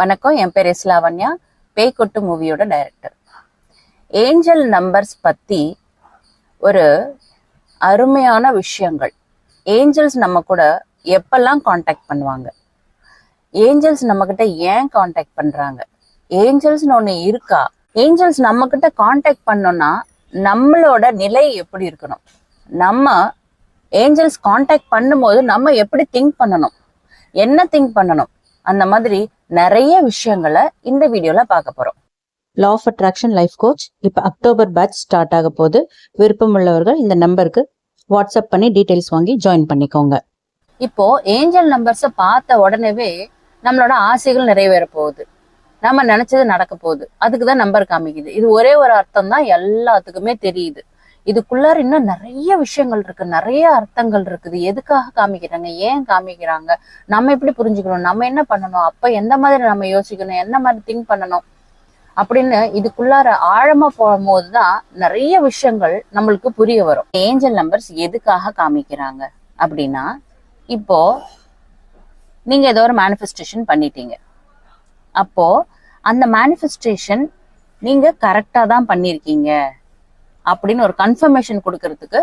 வணக்கம் என் பேர் இஸ்லாவண்யா பேய் பேய்கொட்டு மூவியோட டைரக்டர் ஏஞ்சல் நம்பர்ஸ் பத்தி ஒரு அருமையான விஷயங்கள். ஏஞ்சல்ஸ் நம்ம கூட எப்பெல்லாம் காண்டாக்ட் பண்ணுவாங்க? ஏஞ்சல்ஸ் நம்மக்கிட்ட ஏன் காண்டாக்ட் பண்றாங்க? ஏஞ்சல்ஸ்னு ஒன்று இருக்கா? ஏஞ்சல்ஸ் நம்மக்கிட்ட காண்டாக்ட் பண்ணோம்னா நம்மளோட நிலை எப்படி இருக்கணும்? நம்ம ஏஞ்சல்ஸ் காண்டாக்ட் பண்ணும்போது நம்ம எப்படி திங்க் பண்ணணும்? என்ன திங்க் பண்ணணும்? அந்த மாதிரி நிறைய விஷயங்களை இந்த வீடியோல பார்க்க போறோம். Law of attraction life coach இப்போ அக்டோபர் பேட்ச் ஸ்டார்ட் ஆக போது விருப்பம் உள்ளவர்கள் இந்த நம்பருக்கு வாட்ஸ்அப் பண்ணி டீடைல்ஸ் வாங்கி ஜாயின் பண்ணிக்கோங்க. இப்போ ஏஞ்சல் நம்பர்ஸை பார்த்த உடனேவே நம்மளோட ஆசைகள் நிறைவேற போகுது. நம்ம நினைச்சது நடக்க போகுது. அதுக்கு தான் நம்பர் காமிக்குது. இது ஒரே ஒரு அர்த்தம் தான் எல்லாத்துக்குமே தெரியுது. இதுக்குள்ளார இன்னும் நிறைய விஷயங்கள் இருக்கு. நிறைய அர்த்தங்கள் இருக்குது. எதுக்காக காமிக்கிறாங்க? ஏன் காமிக்கிறாங்க? நம்ம எப்படி புரிஞ்சுக்கணும்? நம்ம என்ன பண்ணணும்? அப்ப எந்த மாதிரி நம்ம யோசிக்கணும்? என்ன மாதிரி திங்க் பண்ணணும்? அப்படின்னு இதுக்குள்ளார ஆழமா போகும்போது தான் நிறைய விஷயங்கள் நம்மளுக்கு புரிய வரும். ஏஞ்சல் நம்பர்ஸ் எதுக்காக காமிக்கிறாங்க? அப்படின்னா இப்போ நீங்க ஏதோ ஒரு மேனிஃபெஸ்டேஷன் பண்ணிட்டீங்க. அப்போ அந்த மேனிஃபெஸ்டேஷன் நீங்க கரெக்டா தான் பண்ணிருக்கீங்க. அப்படின்னு ஒரு கன்ஃபர்மேஷன் கொடுக்கறதுக்கு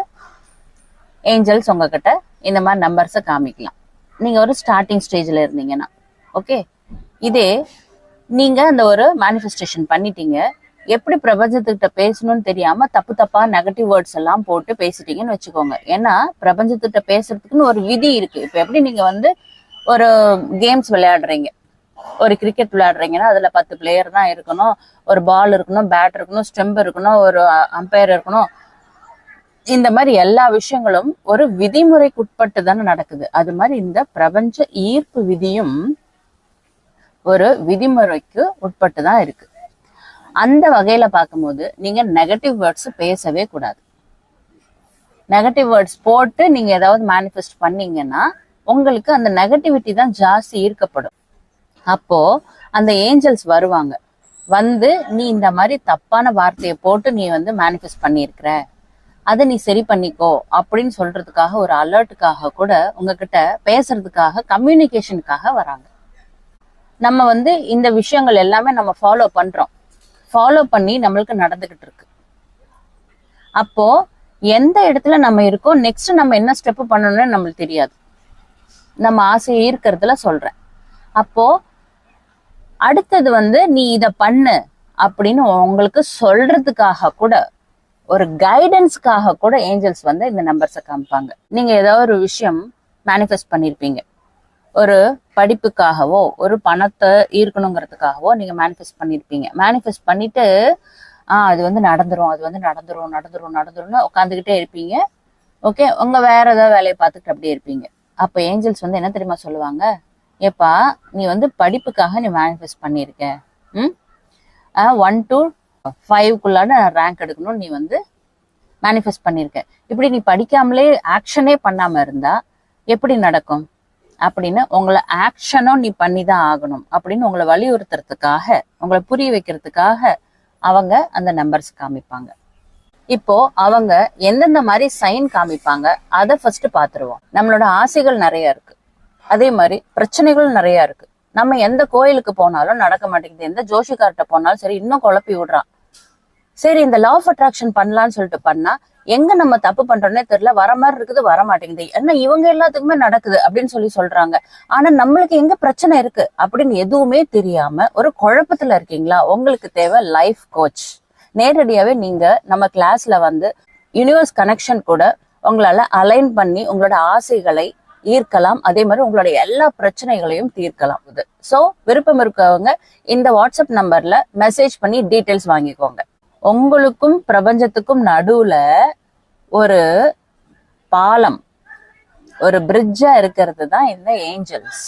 ஏஞ்சல்ஸ் உங்ககிட்ட இந்த மாதிரி நம்பர்ஸை காமிக்கலாம். நீங்கள் ஒரு ஸ்டார்டிங் ஸ்டேஜில் இருந்தீங்கன்னா ஓகே இதே நீங்கள் அந்த ஒரு மேனிஃபெஸ்டேஷன் பண்ணிட்டீங்க. எப்படி பிரபஞ்சத்துக்கிட்ட பேசணும்னு தெரியாம தப்பு தப்பா நெகட்டிவ் வேர்ட்ஸ் எல்லாம் போட்டு பேசிட்டீங்கன்னு வச்சுக்கோங்க. ஏன்னா பிரபஞ்சத்துக்கிட்ட பேசுறதுக்குன்னு ஒரு விதி இருக்கு. இப்ப எப்படி நீங்க வந்து ஒரு கேம்ஸ் விளையாடுறீங்க. ஒரு கிரிக்கெட் விளையாடுறீங்கன்னா அதுல பத்து பிளேயர் தான் இருக்கணும். ஒரு பால் இருக்கணும் பேட் இருக்கணும் ஸ்டெம்ப் இருக்கணும் ஒரு அம்பையர் இருக்கணும். இந்த மாதிரி எல்லா விஷயங்களும் ஒரு விதிமுறைக்கு உட்பட்டு தானே நடக்குது. அது மாதிரி இந்த பிரபஞ்ச ஈர்ப்பு விதியும் ஒரு விதிமுறைக்கு உட்பட்டு தான் இருக்கு. அந்த வகையில பார்க்கும்போது நீங்க நெகட்டிவ் வேர்ட்ஸ் பேசவே கூடாது. நெகட்டிவ் வேர்ட்ஸ் போட்டு நீங்க ஏதாவது மேனிஃபெஸ்ட் பண்ணீங்கன்னா உங்களுக்கு அந்த நெகட்டிவிட்டி தான் ஜாஸ்தி ஈர்க்கப்படும். அப்போ அந்த ஏஞ்சல்ஸ் வருவாங்க. வந்து நீ இந்த மாதிரி தப்பான வார்த்தையை போட்டு நீ வந்து மேனிஃபெஸ்ட் பண்ணியிருக்கிற. அதை நீ சரி பண்ணிக்கோ. அப்படின்னு சொல்றதுக்காக ஒரு அலர்ட்டுக்காக கூட உங்ககிட்ட பேசுறதுக்காக கம்யூனிகேஷனுக்காக வராங்க. நம்ம வந்து இந்த விஷயங்கள் எல்லாமே நம்ம ஃபாலோ பண்றோம். ஃபாலோ பண்ணி நம்மளுக்கு நடந்துகிட்டு இருக்கு. அப்போ எந்த இடத்துல நம்ம இருக்கோம் நெக்ஸ்ட் நம்ம என்ன ஸ்டெப் பண்ணணும்னு நம்மளுக்கு தெரியாது. நம்ம ஆசையை ஈர்க்கறதுல சொல்றேன். அப்போ அடுத்தது வந்து நீ இத பண்ணு அப்படின்னு உங்களுக்கு சொல்றதுக்காக கூட ஒரு கைடன்ஸ்க்காக கூட ஏஞ்சல்ஸ் வந்து இந்த நம்பர்ஸை காமிப்பாங்க. நீங்க ஏதாவது ஒரு விஷயம் மேனிஃபெஸ்ட் பண்ணிருப்பீங்க. ஒரு படிப்புக்காகவோ ஒரு பணத்தை ஈர்க்கணுங்கிறதுக்காகவோ நீங்க மேனிஃபெஸ்ட் பண்ணியிருப்பீங்க மேனிஃபெஸ்ட் பண்ணிட்டு ஆஹ் அது வந்து நடந்துரும் அது வந்து நடந்துரும் நடந்துரும் நடந்துரும்னு உட்காந்துக்கிட்டே இருப்பீங்க. ஓகே உங்க வேற ஏதாவது வேலையை பார்த்துட்டு அப்படியே இருப்பீங்க. அப்போ ஏஞ்சல்ஸ் வந்து என்ன தெரியுமா சொல்லுவாங்க? ஏப்பா நீ வந்து படிப்புக்காக நீ மேனிஃபெஸ்ட் பண்ணியிருக்க ம்? ஒன் டு ஃபைவ்க்குள்ளான ரேங்க் எடுக்கணும்னு நீ வந்து மேனிஃபெஸ்ட் பண்ணியிருக்க இப்படி நீ படிக்காமலே ஆக்ஷனே பண்ணாமல் இருந்தா எப்படி நடக்கும்? அப்படின்னு உங்களை ஆக்ஷனும் நீ பண்ணி தான் ஆகணும். அப்படின்னு உங்களை வலியுறுத்துறதுக்காக உங்களை புரிய வைக்கிறதுக்காக அவங்க அந்த நம்பர்ஸ் காமிப்பாங்க. இப்போ அவங்க எந்தெந்த மாதிரி சைன் காமிப்பாங்க அதை ஃபர்ஸ்ட் பார்த்துருவோம். நம்மளோட ஆசைகள் நிறைய இருக்கு. அதே மாதிரி பிரச்சனைகள் நிறைய இருக்கு. நம்ம எந்த கோயிலுக்கு போனாலும் நடக்க மாட்டேங்குது. எந்த ஜோஷிக்கார்ட்ட போனாலும் சரி இன்னும் குழப்பி விடுறான். சரி இந்த லா ஆஃப் அட்ராக்ஷன் பண்ணலாம்னு சொல்லிட்டு பண்ணா எங்க நம்ம தப்பு பண்றோம்னே தெரியல வர மாதிரி இருக்குது வர மாட்டேங்குது. என்ன இவங்க எல்லாத்துக்குமே நடக்குது அப்படின்னு சொல்லி சொல்றாங்க. ஆனா நம்மளுக்கு எங்க பிரச்சனை இருக்கு அப்படின்னு எதுவுமே தெரியாம ஒரு குழப்பத்துல இருக்கீங்களா? உங்களுக்கு தேவை லைஃப் கோச் நேரடியாவே நீங்க நம்ம கிளாஸ்ல வந்து யூனிவர்ஸ் கனெக்ஷன் கூட உங்களால அலைன் பண்ணி உங்களோட ஆசைகளை ஈர்க்கலாம். அதே மாதிரி உங்களுடைய எல்லா பிரச்சனைகளையும் தீர்க்கலாம் இது. ஸோ விருப்பம் இருக்கவங்க இந்த வாட்ஸ்அப் நம்பர்ல மெசேஜ் பண்ணி டீட்டெயில்ஸ் வாங்கிக்கோங்க. உங்களுக்கும் பிரபஞ்சத்துக்கும் நடுவுல ஒரு பாலம் ஒரு பிரிட்ஜா இருக்கிறது தான் இந்த ஏஞ்சல்ஸ்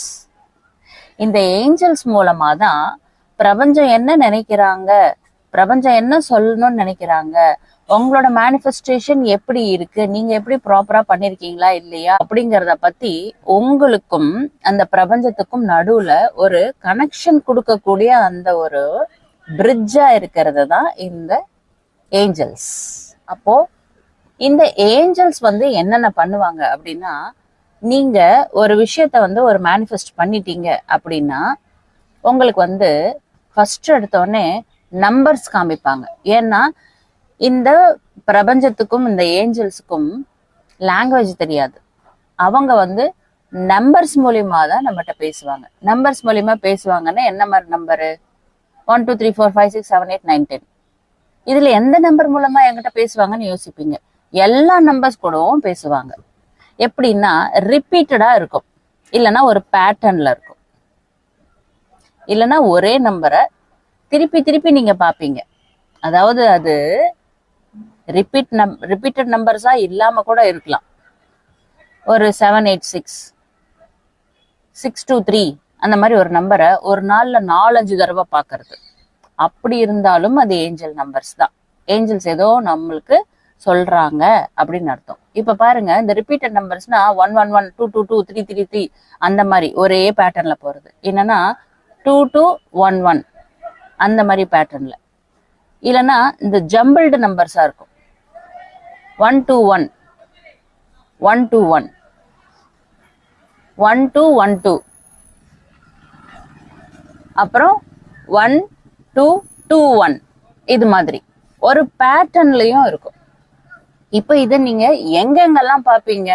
இந்த ஏஞ்சல்ஸ் மூலமா தான் பிரபஞ்சம் என்ன நினைக்கிறாங்க? பிரபஞ்சம் என்ன சொல்லணும்னு நினைக்கிறாங்க? உங்களோட மேனிஃபெஸ்டேஷன் எப்படி இருக்கு? நீங்க எப்படி ப்ராப்பரா பண்ணிருக்கீங்களா இல்லையா? அப்படிங்கறத பத்தி உங்களுக்கும் அந்த பிரபஞ்சத்துக்கும் நடுவுல ஒரு கனெக்ஷன் கொடுக்கக்கூடிய அந்த ஒரு பிரிட்ஜா இருக்கிறது தான் இந்த ஏஞ்சல்ஸ் அப்போ இந்த ஏஞ்சல்ஸ் வந்து என்னென்ன பண்ணுவாங்க அப்படின்னா நீங்க ஒரு விஷயத்த வந்து ஒரு மேனிஃபெஸ்ட் பண்ணிட்டீங்க அப்படின்னா உங்களுக்கு வந்து ஃபர்ஸ்ட் எடுத்தோடனே நம்பர்ஸ் காமிப்பாங்க. ஏன்னா இந்த பிரபஞ்சத்துக்கும் இந்த ஏஞ்சல்ஸுக்கும் லாங்குவேஜ் தெரியாது. அவங்க வந்து நம்பர்ஸ் மூலியமா தான் நம்மகிட்ட பேசுவாங்க. நம்பர்ஸ் மூலியமா பேசுவாங்கன்னா என்ன மாதிரி number one two three four five six seven eight nine ten இதுல எந்த நம்பர் மூலமா என்கிட்ட பேசுவாங்கன்னு யோசிப்பீங்க. எல்லா நம்பர்ஸ் கூடவும் பேசுவாங்க. எப்படின்னா ரிப்பீட்டடா இருக்கும். இல்லைன்னா ஒரு பேட்டர்ன்ல இருக்கும். இல்லைன்னா ஒரே நம்பரை திருப்பி திருப்பி நீங்க பாப்பீங்க அதாவது அது ரிப்பீட் நம் ரிப்பீட்டட் நம்பர்ஸா இல்லாம கூட இருக்கலாம். ஒரு seven eight six six two three அந்த மாதிரி ஒரு நம்பரை ஒரு நாளில் நாலஞ்சு தடவை பார்க்கறது அப்படி இருந்தாலும் அது ஏஞ்சல் நம்பர்ஸ் தான். ஏஞ்சல்ஸ் ஏதோ நம்மளுக்கு சொல்றாங்க அப்படின்னு அர்த்தம். இப்ப பாருங்க இந்த repeated நம்பர்ஸ்னா one one one two two two three three three அந்த மாதிரி ஒரே பேட்டர்ன்ல போறது. என்னன்னா டூ டூ ஒன் ஒன் அந்த மாதிரி பேட்டர்ன்ல இல்லைன்னா இந்த ஜம்பிள்டு நம்பர்ஸா இருக்கும். One two one one two one one two one two அப்புறம் ஒன் டூ டூ ஒன் இது மாதிரி. ஒரு பேட்டர்ன்லையும் இருக்கும். இப்போ இதை நீங்கள் எங்கெங்கெல்லாம் பார்ப்பீங்க?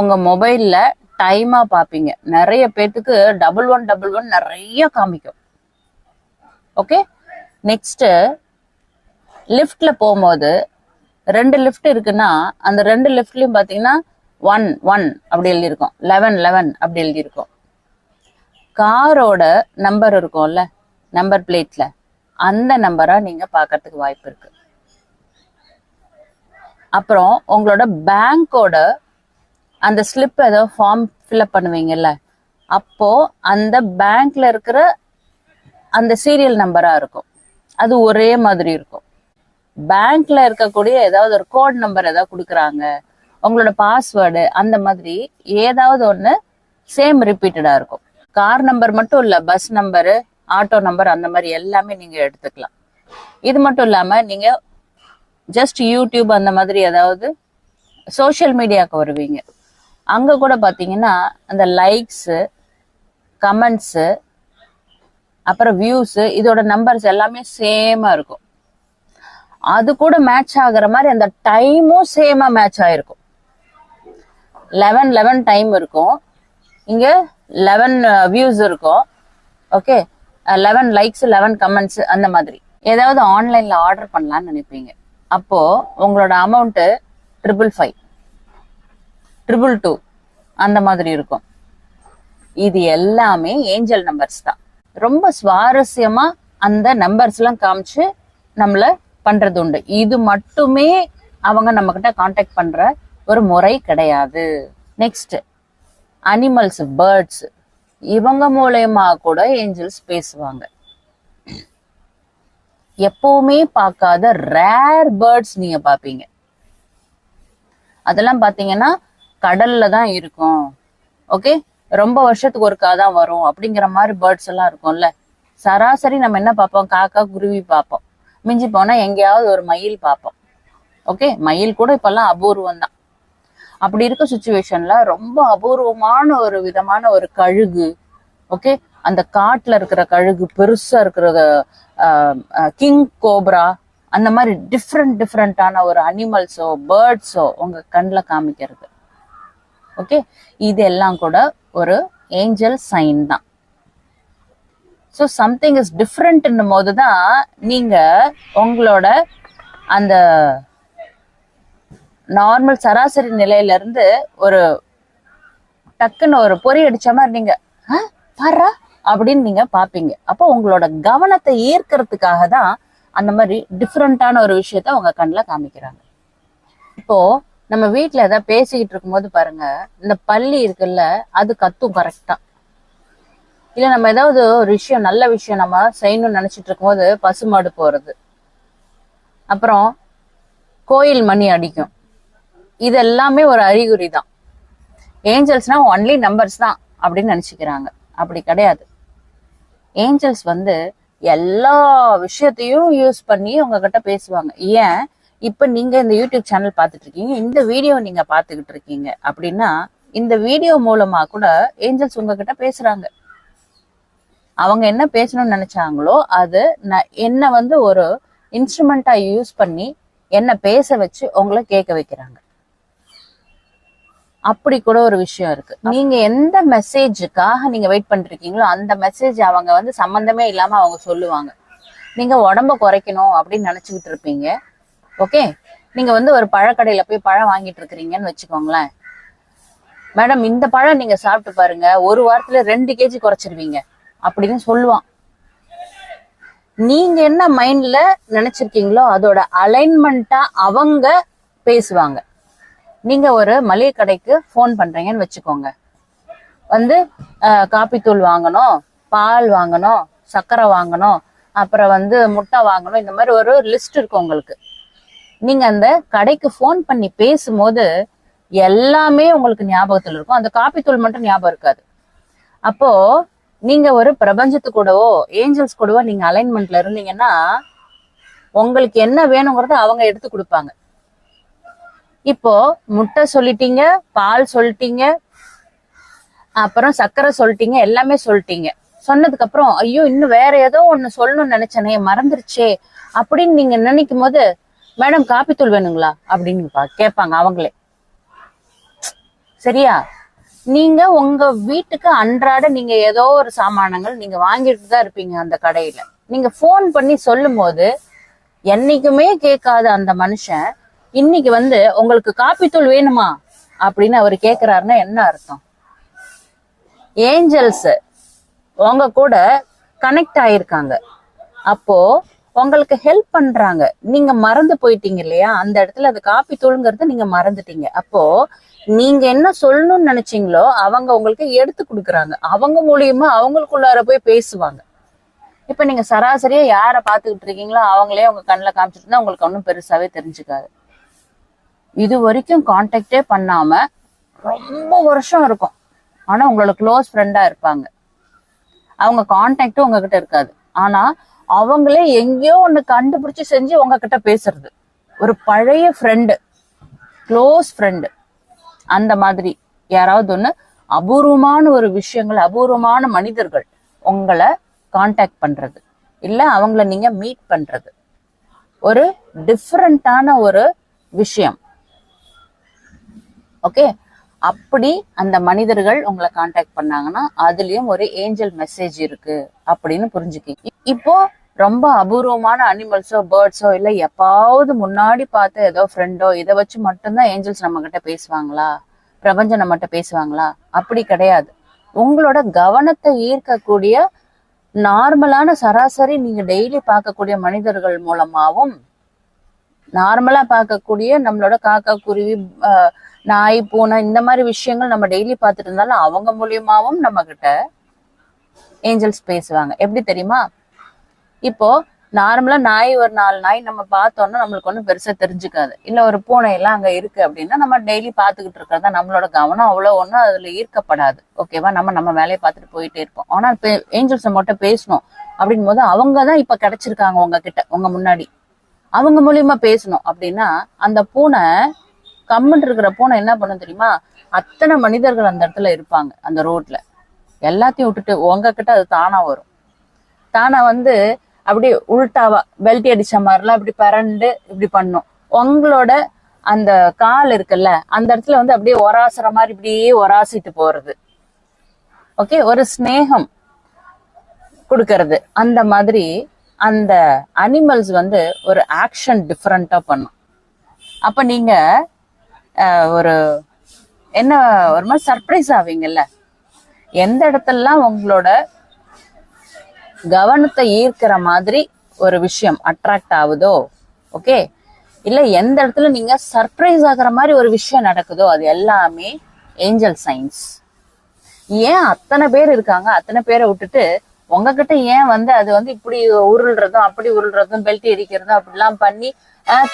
உங்கள் மொபைலில் டைமாக பார்ப்பீங்க. நிறைய பேர்த்துக்கு டபுள் ஒன் டபுள் ஒன் நிறைய காமிக்கும். ஓகே நெக்ஸ்ட்டு லிஃப்டில் போகும்போது ரெண்டு லிஃப்ட் இருக்குன்னா அந்த ரெண்டு லிஃப்ட்லயும் பாத்தீங்கன்னா ஒன் ஒன் அப்படி எழுதியிருக்கோம். லெவன் லெவன் அப்படி எழுதியிருக்கோம். காரோட நம்பர் இருக்கும்ல நம்பர் பிளேட்ல அந்த நம்பரா நீங்க பார்க்கறதுக்கு வாய்ப்பு இருக்கு. அப்புறம் உங்களோட பேங்கோட அந்த ஸ்லிப் ஏதோ ஃபார்ம் ஃபில்அப் பண்ணுவீங்கல்ல அப்போ அந்த பேங்க்ல இருக்கிற அந்த சீரியல் நம்பரா இருக்கும். அது ஒரே மாதிரி இருக்கும். பேங்க்ல இருக்கக்கூடிய ஏதாவது ஒரு கோட் நம்பர் ஏதாவது கொடுக்குறாங்க. உங்களோட பாஸ்வேர்டு அந்த மாதிரி ஏதாவது ஒன்று சேம் ரிப்பீட்டடா இருக்கும். கார் நம்பர் மட்டும் இல்ல பஸ் நம்பரு ஆட்டோ நம்பர் அந்த மாதிரி எல்லாமே நீங்க எடுத்துக்கலாம். இது மட்டும் இல்லாம நீங்க ஜஸ்ட் யூடியூப் அந்த மாதிரி ஏதாவது சோஷியல் மீடியாவுக்கு வருவீங்க. அங்க கூட பாத்தீங்கன்னா அந்த லைக்ஸ் கமெண்ட்ஸு அப்புறம் வியூஸ் இதோட நம்பர்ஸ் எல்லாமே சேமா இருக்கும். அது கூட மேட்ச் ஆகுற மாதிரி அந்த டைமும் சேமா மேட்ச் ஆயிருக்கும். லெவன் லெவன் டைம் இருக்கும். இங்க லெவன் வியூஸ் uh, இருக்கும். Okay eleven likes eleven comments அந்த மாதிரி. ஏதாவது ஆன்லைன்ல ஆர்டர் பண்ணலாம்னு நினைப்பீங்க. அப்போ உங்களோட amount triple five triple two அந்த மாதிரி இருக்கும். இது எல்லாமே ஏஞ்சல் நம்பர்ஸ் தான். ரொம்ப சுவாரஸ்யமா அந்த நம்பர்ஸ்லாம் காமிச்சு நம்மள பண்றது உண்டு இது மட்டுமே அவங்க நம்ம கிட்ட காண்டாக்ட் பண்ற ஒரு முறை கிடையாது. நெக்ஸ்ட் அனிமல்ஸ் பேர்ட்ஸ் இவங்க மூலயமா கூட ஏஞ்சல்ஸ் பேசுவாங்க. எப்பவுமே பார்க்காத ரேர் பேர்ட்ஸ் நீங்க பாப்பீங்க அதெல்லாம் பாத்தீங்கன்னா கடல்ல தான் இருக்கும். ஓகே ரொம்ப வருஷத்துக்கு ஒருக்கா தான் வரும். அப்படிங்கிற மாதிரி பேர்ட்ஸ் எல்லாம் இருக்கும்ல. சராசரி நம்ம என்ன பார்ப்போம்? காக்கா குருவி பார்ப்போம். மிஞ்சி போனா எங்கேயாவது ஒரு மயில் பார்ப்போம். ஓகே மயில் கூட இப்பெல்லாம் அபூர்வம் தான் அப்படி இருக்க சுச்சுவேஷன்ல ரொம்ப அபூர்வமான ஒரு விதமான ஒரு கழுகு ஓகே அந்த காட்டுல இருக்கிற கழுகு பெருசா இருக்கிற கிங் கோப்ரா அந்த மாதிரி டிஃப்ரெண்ட் டிஃப்ரெண்டான ஒரு அனிமல்ஸோ பேர்ட்ஸோ உங்க கண்ணில் காமிக்கிறது. ஓகே இதெல்லாம் கூட ஒரு ஏஞ்சல் சைன் தான். ஸோ சம்திங் இஸ் டிஃப்ரெண்ட்டுன்னும் போது தான் நீங்கள் உங்களோட அந்த நார்மல் சராசரி நிலையிலேருந்து ஒரு டக்குன்னு ஒரு பொறி அடித்த மாதிரி நீங்கள் "ஆ, பாரா? அப்படின்னு நீங்கள் பார்ப்பீங்க அப்போ உங்களோட கவனத்தை ஈர்க்கறதுக்காக தான் அந்த மாதிரி டிஃப்ரெண்ட்டான ஒரு விஷயத்த உங்கள் கண்ணில் காமிக்கிறாங்க. இப்போது நம்ம வீட்டில் ஏதாவது பேசிக்கிட்டு இருக்கும்போது பாருங்க இந்த பள்ளி இருக்குல்ல அது கத்தும் கரெக்டாக இல்ல நம்ம ஏதாவது ஒரு விஷயம் நல்ல விஷயம் நம்ம செய்யணும்னு நினைச்சிட்டு இருக்கும்போது பசுமாடு போறது. அப்புறம் கோயில் மணி அடிக்கும். இது எல்லாமே ஒரு அறிகுறி தான் ஏஞ்சல்ஸ்னா ஒன்லி நம்பர்ஸ் தான் அப்படின்னு நினைச்சுக்கிறாங்க. அப்படி கிடையாது. ஏஞ்சல்ஸ் வந்து எல்லா விஷயத்தையும் யூஸ் பண்ணி உங்ககிட்ட பேசுவாங்க. ஏன்? இப்ப நீங்க இந்த யூடியூப் சேனல் பார்த்துட்டு இருக்கீங்க. இந்த வீடியோ நீங்க பார்த்துக்கிட்டு இருக்கீங்க. அப்படின்னா இந்த வீடியோ மூலமா கூட ஏஞ்சல்ஸ் உங்ககிட்ட பேசுறாங்க. அவங்க என்ன பேசணும்னு நினைச்சாங்களோ அது ந- என்ன வந்து ஒரு இன்ஸ்ட்ருமெண்டா யூஸ் பண்ணி என்ன பேச வச்சு உங்களை கேட்க வைக்கிறாங்க. அப்படி கூட ஒரு விஷயம் இருக்கு. நீங்க எந்த மெசேஜுக்காக நீங்க வெயிட் பண்ணிருக்கீங்களோ அந்த மெசேஜ் அவங்க வந்து சம்பந்தமே இல்லாம அவங்க சொல்லுவாங்க. நீங்க உடம்ப குறைக்கணும் அப்படின்னு நினைச்சுக்கிட்டு இருப்பீங்க. ஓகே? நீங்க வந்து ஒரு பழக்கடையில போய் பழம் வாங்கிட்டு இருக்கிறீங்கன்னு வச்சுக்கோங்களேன். மேடம் இந்த பழம் நீங்க சாப்பிட்டு பாருங்க. ஒரு வாரத்துல ரெண்டு கேஜி குறைச்சிருவீங்க. அப்படின்னு சொல்லுவான். நீங்க என்ன மைண்ட்ல நினைச்சிருக்கீங்களோ அதோட அலைன்மெண்டா அவங்க பேசுவாங்க. நீங்க ஒரு மளிகை கடைக்கு ஃபோன் பண்றீங்கன்னு வச்சுக்கோங்க. வந்து அஹ், காப்பித்தூள் வாங்கணும் பால் வாங்கணும் சர்க்கரை வாங்கணும் அப்புறம் வந்து முட்டை வாங்கணும் இந்த மாதிரி ஒரு லிஸ்ட் இருக்கும் உங்களுக்கு. நீங்க அந்த கடைக்கு ஃபோன் பண்ணி பேசும்போது எல்லாமே உங்களுக்கு ஞாபகத்துல இருக்கும். அந்த காப்பித்தூள் மட்டும் ஞாபகம் இருக்காது. அப்போ நீங்க ஒரு பிரபஞ்சத்து கூடவோ ஏஞ்சல்ஸ் கூடவோ நீங்க அலைன்மெண்ட்ல இருந்தீங்கன்னா உங்களுக்கு என்ன வேணுங்கிறத அவங்க எடுத்து கொடுப்பாங்க. இப்போ முட்டை சொல்லிட்டீங்க பால் சொல்லிட்டீங்க அப்புறம் சர்க்கரை சொல்லிட்டீங்க எல்லாமே சொல்லிட்டீங்க. சொன்னதுக்கு அப்புறம் ஐயோ இன்னும் வேற ஏதோ ஒண்ணு சொல்லணும்னு நினைச்சனே மறந்துருச்சே அப்படின்னு நீங்க நினைக்கும் போது மேடம் காப்பித்தூள் வேணுங்களா? அப்படின்னு பா- கேட்பாங்க அவங்களே. சரியா? நீங்க உங்க வீட்டுக்கு அன்றாட நீங்க ஏதோ ஒரு சாமானங்கள் நீங்க வாங்கிட்டு தான் இருப்பீங்க அந்த கடையில. நீங்க ஃபோன் பண்ணி சொல்லும் போது என்னைக்குமே கேட்காத அந்த மனுஷன் இன்னைக்கு வந்து உங்களுக்கு காப்பித்தூள் வேணுமா? அப்படின்னு அவர் கேக்குறாருன்னா என்ன அர்த்தம்? ஏஞ்சல்ஸ் உங்க கூட கனெக்ட் ஆயிருக்காங்க. அப்போ உங்களுக்கு ஹெல்ப் பண்றாங்க. நீங்க மறந்து போயிட்டீங்க இல்லையா? அந்த இடத்துல அது காப்பி தூளுங்கிறத நீங்க மறந்துட்டீங்க. அப்போ நீங்க என்ன சொல்லணும்னு நினைச்சீங்களோ அவங்க உங்களுக்கு எடுத்து கொடுக்குறாங்க. அவங்க மூலியமா அவங்களுக்குள்ளார போய் பேசுவாங்க. இப்ப நீங்க சராசரியா யார பாத்துக்கிட்டு இருக்கீங்களோ அவங்களே உங்க கண்ணுல காமிச்சிட்டு இருந்தா உங்களுக்கு ஒன்றும் பெருசாவே தெரிஞ்சுக்காது. இது வரைக்கும் கான்டாக்டே பண்ணாம ரொம்ப வருஷம் இருக்கும். ஆனா உங்களோட க்ளோஸ் ஃப்ரெண்டா இருப்பாங்க. அவங்க கான்டாக்டும் உங்ககிட்ட இருக்காது. ஆனா அவங்களே எங்கேயோ ஒண்ணு கண்டுபிடிச்சு செஞ்சு உங்ககிட்ட பேசுறது. ஒரு பழைய ஃப்ரெண்டு க்ளோஸ் ஃப்ரெண்டு அந்த மாதிரி யாராவது ஒன்று அபூர்வமான ஒரு விஷயங்கள் அபூர்வமான மனிதர்கள் உங்களை காண்டாக்ட் பண்றது. இல்ல அவங்கள நீங்க மீட் பண்றது. ஒரு டிஃப்ரெண்ட்டான ஒரு விஷயம். ஓகே அப்படி அந்த மனிதர்கள் உங்களை காண்டாக்ட் பண்ணாங்கன்னா அதுலயும் ஒரு ஏஞ்சல் மெசேஜ் இருக்கு அப்படின்னு புரிஞ்சுக்கிங்க. இப்போ ரொம்ப அபூர்வமான அனிமல்ஸோ பேர்ட்ஸோ இல்ல எப்பாவது முன்னாடி பார்த்த ஏதோ ஃப்ரெண்டோ இதை வச்சு மட்டும்தான் ஏஞ்சல்ஸ் நம்ம கிட்ட பேசுவாங்களா? பிரபஞ்சம் நம்மகிட்ட பேசுவாங்களா? அப்படி கிடையாது. உங்களோட கவனத்தை ஈர்க்கக்கூடிய நார்மலான சராசரி நீங்க டெய்லி பார்க்கக்கூடிய மனிதர்கள் மூலமாவும் நார்மலா பார்க்கக்கூடிய நம்மளோட காக்கா குருவி நாய் பூனை இந்த மாதிரி விஷயங்கள் நம்ம டெய்லி பார்த்துட்டு இருந்தாலும் அவங்க மூலியமாவும் நம்ம கிட்ட ஏஞ்சல்ஸ் பேசுவாங்க. எப்படி தெரியுமா? இப்போ நார்மலா நாய் ஒரு நாலு நாய் நம்ம பார்த்தோம்னா நம்மளுக்கு ஒன்றும் பெருசா தெரிஞ்சுக்காது. இல்ல ஒரு பூனை எல்லாம் அங்க இருக்கு அப்படின்னா நம்ம டெய்லி பாத்துக்கிட்டு இருக்கிறதா நம்மளோட கவனம் அவ்வளவு ஒன்றும் அதுல ஈர்க்கப்படாது. ஓகேவா நம்ம நம்ம வேலையை பார்த்துட்டு போயிட்டே இருப்போம். ஆனா ஏஞ்சல்ஸ் மட்டும் பேசணும் அப்படின் போது அவங்க தான் இப்ப கிடைச்சிருக்காங்க உங்ககிட்ட உங்க முன்னாடி. அவங்க மூலியமா பேசணும். அப்படின்னா அந்த பூனை கம்முன்னு இருக்கிற பூனை என்ன பண்ணும் தெரியுமா? அத்தனை மனிதர்கள் அந்த இடத்துல இருப்பாங்க அந்த ரோட்ல எல்லாத்தையும் விட்டுட்டு உங்ககிட்ட அது தானா வரும். தானா வந்து அப்படியே உள்டாவா பெல்ட்டி அடிச்ச மாதிரிலாம் அப்படி பரண்டு இப்படி பண்ணும். உங்களோட அந்த கால் இருக்குல்ல அந்த இடத்துல வந்து அப்படியே ஒராசுற மாதிரி இப்படியே ஒராசிட்டு போறது. ஓகே ஒரு ஸ்னேகம் கொடுக்கறது. அந்த மாதிரி அந்த அனிமல்ஸ் வந்து ஒரு ஆக்ஷன் டிஃப்ரெண்ட்டாக பண்ணும். அப்போ நீங்கள் ஒரு என்ன ஒரு மாதிரி சர்ப்ரைஸ் ஆவீங்கல்ல? எந்த இடத்துலலாம் உங்களோட கவனத்தை ஈர்க்கிற மாதிரி ஒரு விஷயம் அட்ராக்ட் ஆகுதோ? ஓகே இல்ல எந்த இடத்துல நீங்க சர்ப்ரைஸ் ஆகுற மாதிரி ஒரு விஷயம் நடக்குதோ அது எல்லாமே ஏஞ்சல் சயின்ஸ் ஏன் அத்தனை பேர் இருக்காங்க? அத்தனை பேரை விட்டுட்டு உங்ககிட்ட ஏன் வந்து அது வந்து இப்படி உருள்றதும் அப்படி உருள்றதும் பெல்ட் எரிக்கிறதும் அப்படிலாம் பண்ணி ஆஹ்,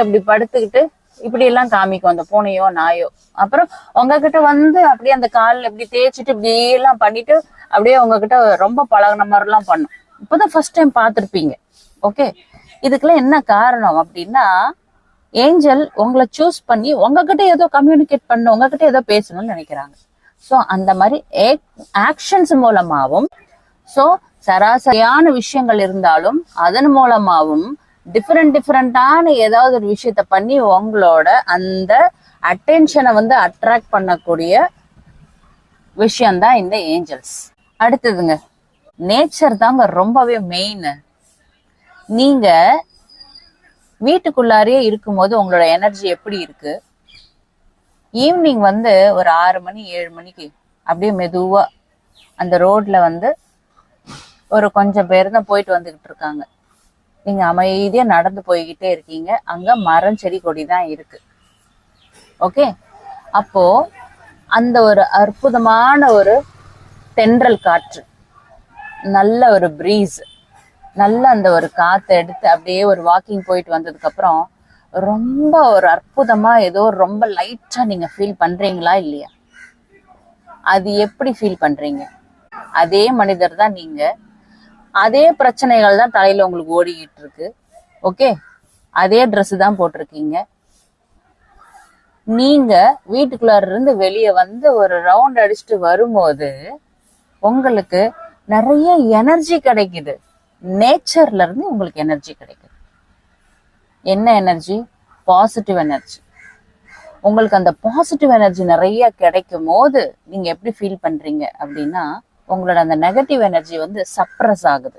இப்படி படுத்துக்கிட்டு இப்படி எல்லாம் காமிக்கும் அந்த பூனையோ நாயோ. அப்புறம் உங்ககிட்ட வந்து அப்படியே அந்த காலில் இப்படி தேய்ச்சிட்டு இப்படி எல்லாம் பண்ணிட்டு அப்படியே உங்ககிட்ட ரொம்ப பழகுன மாதிரிலாம் பண்ணும். இப்போதான் ஃபர்ஸ்ட் டைம் பார்த்துருப்பீங்க. ஓகே இதுக்கெல்லாம் என்ன காரணம் அப்படின்னா ஏஞ்சல் உங்களை சூஸ் பண்ணி உங்ககிட்ட ஏதோ கம்யூனிகேட் பண்ண உங்ககிட்ட ஏதோ பேசணும்னு நினைக்கிறாங்க. ஸோ அந்த மாதிரி ஆக்ஷன்ஸ் மூலமாகவும் ஸோ சராசரியான விஷயங்கள் இருந்தாலும் அதன் மூலமாகவும் டிஃப்ரெண்ட் டிஃப்ரெண்டான ஏதாவது ஒரு விஷயத்த பண்ணி உங்களோட அந்த அட்டென்ஷனை வந்து அட்ராக்ட் பண்ணக்கூடிய விஷயம்தான் இந்த ஏஞ்சல்ஸ் அடுத்ததுங்க நேச்சர் தாங்க ரொம்பவே மெயின் நீங்க வீட்டுக்குள்ளாரையே இருக்கும்போது உங்களோட எனர்ஜி எப்படி இருக்கு? ஈவினிங் வந்து ஒரு ஆறு மணி ஏழு மணிக்கு அப்படியே மெதுவா அந்த ரோட்ல வந்து ஒரு கொஞ்சம் பேர் தான் போயிட்டு வந்துகிட்டு இருக்காங்க. நீங்க அமைதியா நடந்து போய்கிட்டே இருக்கீங்க. அங்க மரம் செடி கொடி தான் இருக்கு. ஓகே அப்போ அந்த ஒரு அற்புதமான ஒரு தென்றல் காற்று நல்ல ஒரு ப்ரீஸ் நல்ல அந்த ஒரு காற்று எடுத்து அப்படியே ஒரு வாக்கிங் போயிட்டு வந்ததுக்கு அப்புறம் ரொம்ப ஒரு அற்புதமா ஏதோ ரொம்ப லைட்டா நீங்க ஃபீல் பண்றீங்களா இல்லையா? அது எப்படி ஃபீல் பண்றீங்க? அதே மனிதர் தான் நீங்க. அதே பிரச்சனைகள் தான் தலையில உங்களுக்கு ஓடிக்கிட்டு இருக்கு. ஓகே அதே ட்ரெஸ் தான் போட்டிருக்கீங்க. நீங்க வீட்டுக்குள்ளார இருந்து வெளியே வந்து ஒரு ரவுண்ட் அடிச்சுட்டு வரும்போது உங்களுக்கு நிறைய எனர்ஜி கிடைக்குது. நேச்சர்ல இருந்து உங்களுக்கு எனர்ஜி கிடைக்குது. என்ன எனர்ஜி பாசிட்டிவ் எனர்ஜி உங்களுக்கு அந்த பாசிட்டிவ் எனர்ஜி நிறைய கிடைக்கும் போது நீங்க எப்படி ஃபீல் பண்றீங்க அப்படின்னா உங்களோட அந்த நெகட்டிவ் எனர்ஜி வந்து சப்ரஸ் ஆகுது.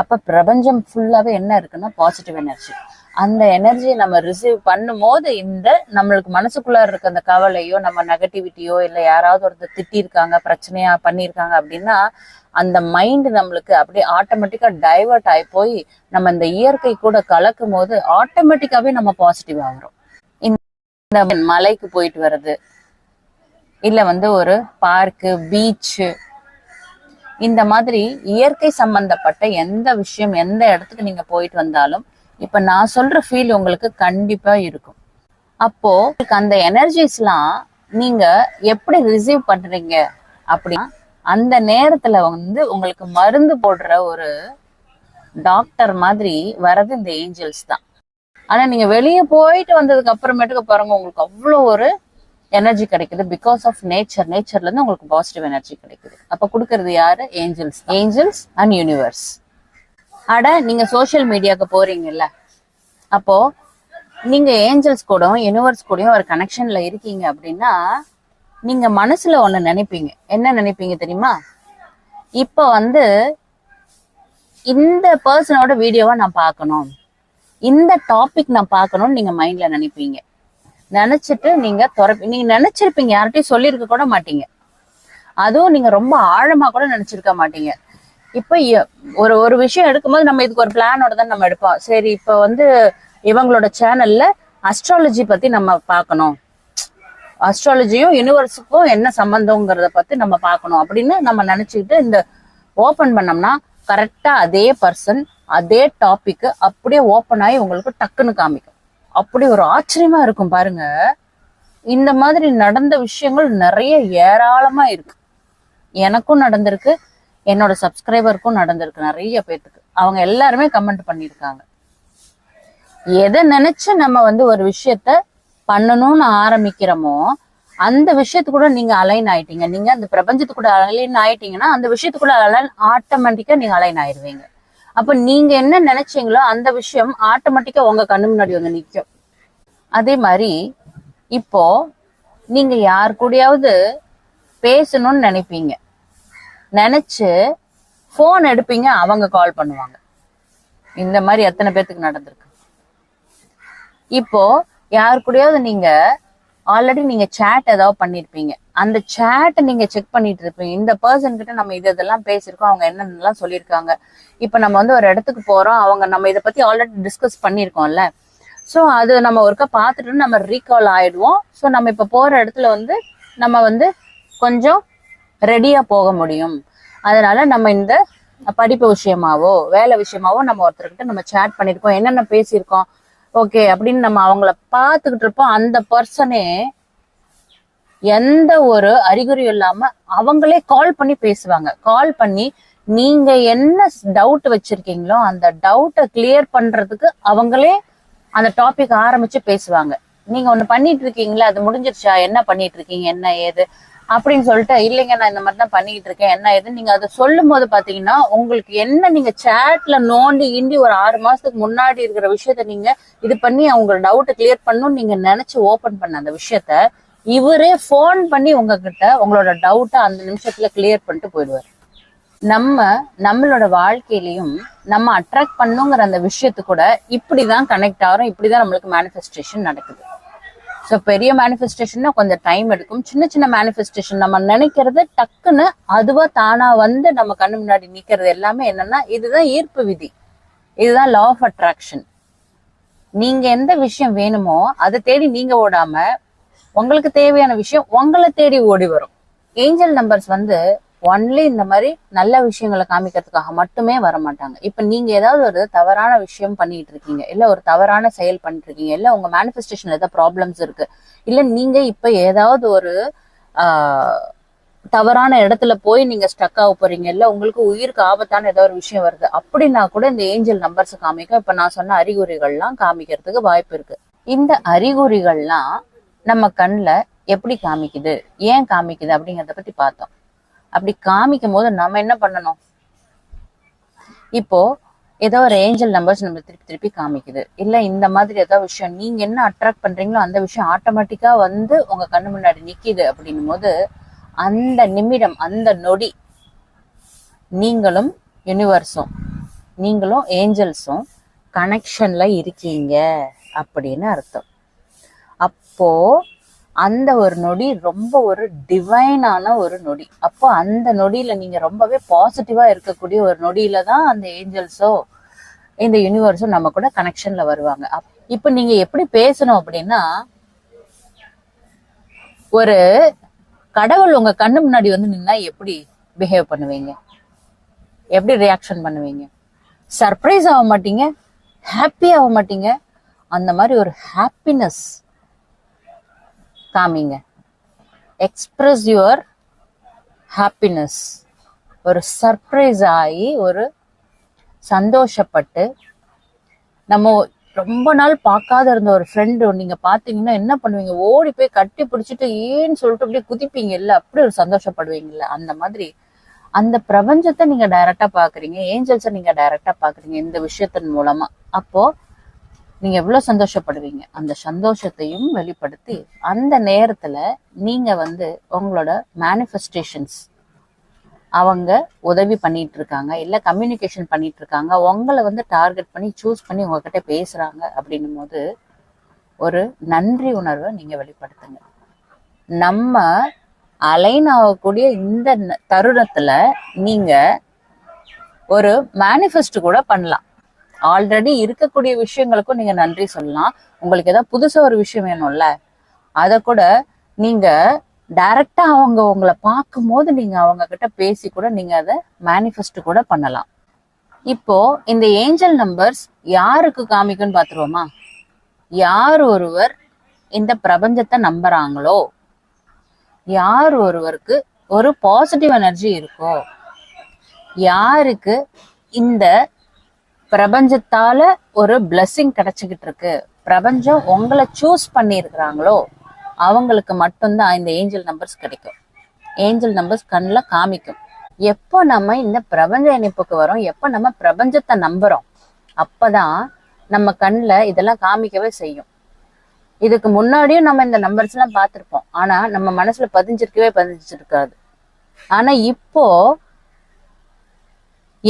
அப்போ பிரபஞ்சம் ஃபுல்லாகவே என்ன இருக்குன்னா பாசிட்டிவ் எனர்ஜி அந்த எனர்ஜியை நம்ம ரிசீவ் பண்ணும்போது இந்த நம்மளுக்கு மனசுக்குள்ள இருக்க அந்த கவலையோ நம்ம நெகட்டிவிட்டியோ இல்லை யாராவது ஒருத்தர் திட்டிருக்காங்க பிரச்சனையா பண்ணியிருக்காங்க அப்படின்னா அந்த மைண்ட் நம்மளுக்கு அப்படியே ஆட்டோமேட்டிக்காக டைவர்ட் ஆகி போய் நம்ம இந்த இயற்கை கூட கலக்கும் போது ஆட்டோமேட்டிக்காவே நம்ம பாசிட்டிவ் ஆகுறோம். இந்த மலைக்கு போயிட்டு வர்றது இல்லை வந்து ஒரு பார்க்கு பீச்சு இந்த மாதிரி இயற்கை சம்பந்தப்பட்ட எந்த விஷயம் எந்த இடத்துக்கு நீங்க போயிட்டு வந்தாலும் இப்ப நான் சொல்ற ஃபீல் உங்களுக்கு கண்டிப்பா இருக்கும். அப்போ உங்களுக்கு அந்த எனர்ஜிஸ்லாம் நீங்க எப்படி ரிசீவ் பண்றீங்க அப்படின்னா அந்த நேரத்துல வந்து உங்களுக்கு மருந்து போடுற ஒரு டாக்டர் மாதிரி வர்றது இந்த ஏஞ்சல்ஸ் தான். ஆனா நீங்க வெளியே போயிட்டு வந்ததுக்கு அப்புறமேட்டுக்கு பாருங்க உங்களுக்கு அவ்வளோ ஒரு எனர்ஜி கிடைக்குது பிகாஸ் ஆஃப் நேச்சர் நேச்சர்ல இருந்து உங்களுக்கு பாசிட்டிவ் எனர்ஜி கிடைக்குது. அப்ப கொடுக்கறது யாரு? ஏஞ்சல்ஸ் ஏஞ்சல்ஸ் அண்ட் யூனிவர்ஸ் அட நீங்க சோஷியல் மீடியாக்கு போறீங்கல்ல. அப்போ நீங்க ஏஞ்சல்ஸ் கூடயும் யூனிவர்ஸ் கூடயும் ஒரு கனெக்ஷன்ல இருக்கீங்க அப்படின்னா நீங்க மனசுல ஒண்ணு நினைப்பீங்க. என்ன நினைப்பீங்க தெரியுமா? இப்ப வந்து இந்த பர்சனோட வீடியோவை நான் பார்க்கணும். இந்த டாபிக் நான் பார்க்கணும்னு நீங்க மைண்ட்ல நினைப்பீங்க. நினைச்சிட்டு நீங்க துறப்பி நீங்க நினைச்சிருப்பீங்க யார்கிட்டயும் சொல்லியிருக்க கூட மாட்டீங்க. அதுவும் நீங்க ரொம்ப ஆழமா கூட நினைச்சிருக்க மாட்டீங்க. இப்ப ஒரு ஒரு விஷயம் எடுக்கும்போது நம்ம இதுக்கு ஒரு பிளானோட தான் நம்ம எடுப்போம். சரி இப்ப வந்து இவங்களோட சேனல்ல அஸ்ட்ராலஜி பத்தி நம்ம பார்க்கணும். அஸ்ட்ராலஜியும் யூனிவர்ஸுக்கும் என்ன சம்பந்தங்கிறத பத்தி நம்ம பார்க்கணும். அப்படின்னு நம்ம நினைச்சுக்கிட்டு இந்த ஓபன் பண்ணோம்னா கரெக்டா அதே பர்சன் அதே டாபிக் அப்படியே ஓப்பன் ஆகி உங்களுக்கு டக்குன்னு காமிக்கும். அப்படி ஒரு ஆச்சரியமா இருக்கும் பாருங்க. இந்த மாதிரி நடந்த விஷயங்கள் நிறைய ஏராளமா இருக்கு. எனக்கும் நடந்திருக்கு என்னோட சப்ஸ்கிரைபருக்கும் நடந்திருக்கு நிறைய பேர்த்துக்கு அவங்க எல்லாருமே கமெண்ட் பண்ணியிருக்காங்க எதை நினைச்சு நம்ம வந்து ஒரு விஷயத்த பண்ணணும்னு ஆரம்பிக்கிறோமோ அந்த விஷயத்து கூட நீங்க அலைன் ஆயிட்டீங்க. நீங்க அந்த பிரபஞ்சத்து கூட அலைன் ஆயிட்டீங்கன்னா அந்த விஷயத்துக்குள்ள அலைன் ஆட்டோமேட்டிக்கா நீங்க அலைன் ஆயிருவீங்க. அப்ப நீங்க என்ன நினைச்சீங்களோ அந்த விஷயம் ஆட்டோமேட்டிக்கா உங்க கண்ணு முன்னாடி வந்து நிற்கும் அதே மாதிரி இப்போ நீங்க யார் கூடயாவது பேசணும்னு நினைப்பீங்க. நினைச்சு ஃபோன் எடுப்பீங்க அவங்க கால் பண்ணுவாங்க. இந்த மாதிரி எத்தனை பேத்துக்கு நடந்திருக்கு? இப்போ யார் கூடயாவது நீங்க ஆல்ரெடி நீங்க சேட் ஏதாவது பண்ணிருப்பீங்க. அந்த சேட்டை நீங்க செக் பண்ணிட்டு இருப்பீங்க. இந்த பர்சன் கிட்ட நம்ம இது இதெல்லாம் பேசியிருக்கோம். அவங்க என்னென்னலாம் சொல்லியிருக்காங்க. இப்போ நம்ம வந்து ஒரு இடத்துக்கு போறோம். அவங்க நம்ம இதை பத்தி ஆல்ரெடி டிஸ்கஸ் பண்ணியிருக்கோம்ல. ஸோ அது நம்ம ஒருக்கா பார்த்துட்டு நம்ம ரீகால் ஆயிடுவோம். ஸோ நம்ம இப்போ போற இடத்துல வந்து நம்ம வந்து கொஞ்சம் ரெடியா போக முடியும். அதனால நம்ம இந்த படிப்பு விஷயமாவோ வேலை விஷயமாவோ நம்ம ஒருத்தர்கிட்ட நம்ம சேட் பண்ணியிருக்கோம். என்னென்ன பேசியிருக்கோம்? ஓகே அப்படின்னு நம்ம அவங்கள பார்த்துக்கிட்டு இருப்போம். அந்த பர்சனே எந்த ஒரு அறிகுறியும் இல்லாம அவங்களே கால் பண்ணி பேசுவாங்க. கால் பண்ணி நீங்க என்ன டவுட் வச்சிருக்கீங்களோ அந்த டவுட்டை கிளியர் பண்றதுக்கு அவங்களே அந்த டாபிக் ஆரம்பிச்சு பேசுவாங்க. நீங்க ஒண்ணு பண்ணிட்டு இருக்கீங்களா அது முடிஞ்சிருச்சா? என்ன பண்ணிட்டு இருக்கீங்க? என்ன ஏது? அப்படின்னு சொல்லிட்டு இல்லைங்க நான் இந்த மாதிரி தான் பண்ணிக்கிட்டு இருக்கேன். என்ன ஏது நீங்க அதை சொல்லும் போது பாத்தீங்கன்னா உங்களுக்கு என்ன நீங்க சேட்ல நோண்டி இண்டி ஒரு ஆறு மாசத்துக்கு முன்னாடி இருக்கிற விஷயத்த நீங்க இது பண்ணி அவங்க டவுட்டை கிளியர் பண்ணணும்னு நீங்க நினைச்சு ஓபன் பண்ண அந்த விஷயத்த இவரே ஃபோன் பண்ணி உங்ககிட்ட உங்களோட டவுட்டை அந்த நிமிஷத்துல கிளியர் பண்ணிட்டு போயிடுவார். நம்ம நம்மளோட வாழ்க்கையிலையும் நம்ம அட்ராக்ட் பண்ணுங்கிற அந்த விஷயத்து கூட இப்படிதான் கனெக்ட் ஆகிறோம் இப்படிதான் நம்மளுக்கு மேனிஃபெஸ்டேஷன் நடக்குது. ஸோ பெரிய மேனிஃபெஸ்டேஷன்னா கொஞ்சம் டைம் எடுக்கும். சின்ன சின்ன மேனிஃபெஸ்டேஷன் நம்ம நினைக்கிறது டக்குன்னு அதுவா தானா வந்து நம்ம கண்ணு முன்னாடி நிக்கிறது எல்லாமே என்னன்னா இதுதான் ஈர்ப்பு விதி. இதுதான் லா ஆஃப் அட்ராக்ஷன் நீங்க எந்த விஷயம் வேணுமோ அதை தேடி நீங்க ஓடாம உங்களுக்கு தேவையான விஷயம் உங்களை தேடி ஓடி வரும். ஏஞ்சல் நம்பர்ஸ் வந்து ஒன்லி இந்த மாதிரி நல்ல விஷயங்களை காமிக்கிறதுக்காக மட்டுமே வர மாட்டாங்க. இப்ப நீங்க ஏதாவது ஒரு தவறான விஷயம் பண்ணிட்டு இருக்கீங்க இல்ல ஒரு தவறான செயல் பண்ணிட்டு இருக்கீங்க இல்ல உங்க மேனிஃபெஸ்டேஷன்ல ஏதாவது ப்ராப்ளம்ஸ் இருக்கு இல்ல நீங்க இப்ப ஏதாவது ஒரு ஆஹ், தவறான இடத்துல போய் நீங்க ஸ்டக் ஆக போறீங்க இல்ல உங்களுக்கு உயிருக்கு ஆபத்தான ஏதோ ஒரு விஷயம் வருது அப்படின்னா கூட இந்த ஏஞ்சல் நம்பர்ஸ் காமிக்க இப்ப நான் சொன்ன அறிகுறிகள்லாம் காமிக்கிறதுக்கு வாய்ப்பு இருக்கு. இந்த அறிகுறிகள்லாம் நம்ம கண்ணுல எப்படி காமிக்குது? ஏன் காமிக்குது அப்படிங்கிறத பத்தி பார்த்தோம். அப்படி காமிக்கும் போது நம்ம என்ன பண்ணணும்? இப்போ ஏதோ ஒரு ஏஞ்சல் நம்பர்ஸ் நம்ம திருப்பி திருப்பி காமிக்குது. இல்ல இந்த மாதிரி ஏதோ விஷயம் நீங்க என்ன அட்ராக்ட் பண்றீங்களோ அந்த விஷயம் ஆட்டோமேட்டிக்கா வந்து உங்க கண்ணு முன்னாடி நிக்குது அப்படின்னும் போது அந்த நிமிடம் அந்த நொடி நீங்களும் யூனிவர்ஸும் நீங்களும் ஏஞ்சல்ஸும் கனெக்ஷன்ல இருக்கீங்க அப்படின்னு அர்த்தம். அப்போ அந்த ஒரு நொடி ரொம்ப ஒரு டிவைனான ஒரு நொடி. அப்போ அந்த நொடியில நீங்க ரொம்பவே பாசிட்டிவா இருக்கக்கூடிய ஒரு நொடியில தான் அந்த ஏஞ்சல்ஸோ இந்த யூனிவர்ஸோ நம்ம கூட கனெக்ஷன்ல வருவாங்க. இப்போ நீங்க எப்படி பேசணும் அப்படின்னா ஒரு கடவுள் உங்க கண்ணு முன்னாடி வந்து நின்னா எப்படி பிஹேவ் பண்ணுவீங்க? எப்படி ரியாக்ஷன் பண்ணுவீங்க? சர்ப்ரைஸ் ஆக மாட்டீங்க? ஹாப்பி ஆக மாட்டீங்க? அந்த மாதிரி ஒரு ஹாப்பினஸ் காமிங்க. எக்ஸ்பிரஸ் யுவர் ஹாப்பினஸ் ஒரு சர்ப்ரைஸ் ஆகி ஒரு சந்தோஷப்பட்டு நம்ம ரொம்ப நாள் பார்க்காத இருந்த ஒரு ஃப்ரெண்டு நீங்க பாத்தீங்கன்னா என்ன பண்ணுவீங்க? ஓடி போய் கட்டி பிடிச்சிட்டு ஏன்னு சொல்லிட்டு அப்படியே குதிப்பீங்கல்ல அப்படி ஒரு சந்தோஷப்படுவீங்கல்ல அந்த மாதிரி. அந்த பிரபஞ்சத்தை நீங்க டைரக்டா பாக்குறீங்க ஏஞ்சல்ஸை நீங்க டைரக்டா பாக்குறீங்க இந்த விஷயத்தின் மூலமா. அப்போ நீங்க எவ்வளவு சந்தோஷப்படுவீங்க? அந்த சந்தோஷத்தையும் வெளிப்படுத்தி அந்த நேரத்துல நீங்க வந்து உங்களோட மேனிஃபெஸ்டேஷன்ஸ் அவங்க உதவி பண்ணிட்டு இருக்காங்க இல்ல கம்யூனிகேஷன் பண்ணிட்டு இருக்காங்க உங்களை வந்து டார்கெட் பண்ணி சூஸ் பண்ணி உங்ககிட்ட பேசுறாங்க அப்படின்னும் போது ஒரு நன்றி உணர்வை நீங்க வெளிப்படுத்துங்க. நம்ம அலைன் ஆகக்கூடிய இந்த தருணத்துல நீங்க ஒரு மேனிஃபெஸ்ட் கூட பண்ணலாம். ஆல்ரெடி இருக்கக்கூடிய விஷயங்களுக்கும் நீங்க நன்றி சொல்லலாம். உங்களுக்கு ஏதாவது புதுசா ஒரு விஷயம் வேணும்ல அத கூட நீங்க டைரக்டா அவங்க உங்களை பார்க்கும்போது நீங்க அவங்க கிட்ட பேசி கூட நீங்க அதை மேனிஃபெஸ்ட் கூட பண்ணலாம். இப்போ இந்த ஏஞ்சல் நம்பர்ஸ் யாருக்கு காமிக்கும்னு பாத்துருவோமா யார் ஒருவர் இந்த பிரபஞ்சத்தை நம்புறாங்களோ? யார் ஒருவருக்கு ஒரு பாசிட்டிவ் எனர்ஜி இருக்கோ? யாருக்கு இந்த பிரபஞ்சத்தால ஒரு பிளஸ்ஸிங் கிடைச்சிக்கிட்டு இருக்கு பிரபஞ்சம் உங்களை சூஸ் பண்ணியிருக்கிறாங்களோ அவங்களுக்கு மட்டும்தான் இந்த ஏஞ்சல் நம்பர்ஸ் கிடைக்கும். ஏஞ்சல் நம்பர்ஸ் கண்ணில் காமிக்கும். எப்போ நம்ம இந்த பிரபஞ்ச இணைப்புக்கு வரோம் எப்போ நம்ம பிரபஞ்சத்தை நம்புறோம் அப்பதான் நம்ம கண்ணில் இதெல்லாம் காமிக்கவே செய்யும். இதுக்கு முன்னாடியும் நம்ம இந்த நம்பர்ஸ் எல்லாம் ஆனால் ஆனா நம்ம மனசுல பதிஞ்சிருக்கவே பதிஞ்சிருக்காது. ஆனா இப்போ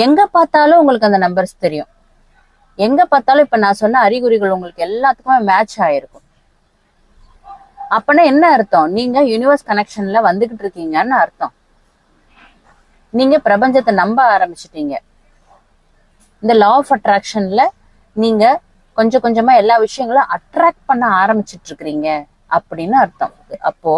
எங்க பார்த்தாலும் உங்களுக்கு அந்த நம்பர்ஸ் தெரியும். எங்க பார்த்தாலும் இப்ப நான் சொன்ன அறிகுறிகள் உங்களுக்கு எல்லாத்துக்குமே மேட்ச் ஆயிருக்கும். அப்பனா என்ன அர்த்தம்? நீங்க யூனிவர்ஸ் கனெக்ஷன்ல வந்துகிட்டு இருக்கீங்கன்னு அர்த்தம். நீங்க பிரபஞ்சத்தை நம்ப ஆரம்பிச்சிட்டீங்க. இந்த லா ஆஃப் அட்ராக்ஷன்ல நீங்க கொஞ்சம் கொஞ்சமா எல்லா விஷயங்களும் அட்ராக்ட் பண்ண ஆரம்பிச்சிட்டு இருக்கிறீங்க அப்படின்னு அர்த்தம். அப்போ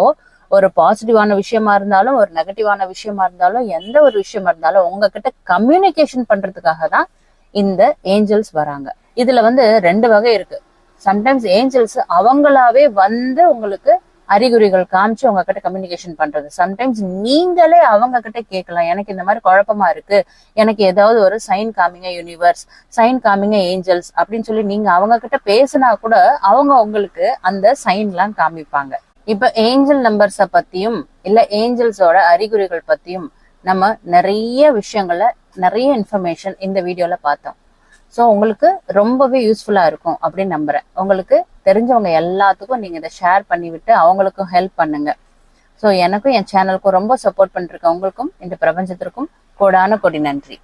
ஒரு பாசிட்டிவான விஷயமா இருந்தாலும் ஒரு நெகட்டிவான விஷயமா இருந்தாலும் எந்த ஒரு விஷயமா இருந்தாலும் உங்ககிட்ட கம்யூனிகேஷன் பண்றதுக்காக தான் இந்த ஏஞ்சல்ஸ் வராங்க. இதுல வந்து ரெண்டு வகை இருக்கு. சம்டைம்ஸ் ஏஞ்சல்ஸ் அவங்களாவே வந்து உங்களுக்கு அறிகுறிகள் காமிச்சு உங்ககிட்ட கம்யூனிகேஷன் பண்றது. சம்டைம்ஸ் நீங்களே அவங்க கிட்ட கேட்கலாம். எனக்கு இந்த மாதிரி குழப்பமா இருக்கு. எனக்கு ஏதாவது ஒரு சைன் காமிங்க யூனிவர்ஸ் சைன் காமிங்க ஏஞ்சல்ஸ் அப்படின்னு சொல்லி நீங்க அவங்க கிட்ட பேசினா கூட அவங்க உங்களுக்கு அந்த சைன்லாம் காமிப்பாங்க. இப்ப ஏஞ்சல் நம்பர்ஸ பத்தியும் இல்ல ஏஞ்சல்ஸோட அறிகுறிகள் பத்தியும் நம்ம நிறைய விஷயங்களை நிறைய இன்ஃபர்மேஷன் இந்த வீடியோல பார்த்தோம். ஸோ உங்களுக்கு ரொம்பவே யூஸ்ஃபுல்லா இருக்கும் அப்படின்னு நம்புறேன். உங்களுக்கு தெரிஞ்சவங்க எல்லாத்துக்கும் நீங்க இதை ஷேர் பண்ணி விட்டு அவங்களுக்கும் ஹெல்ப் பண்ணுங்க. ஸோ எனக்கும் என் சேனலுக்கும் ரொம்ப சப்போர்ட் பண்ணிருக்க உங்களுக்கும் இந்த பிரபஞ்சத்திற்கும் கோடான கொடி நன்றி.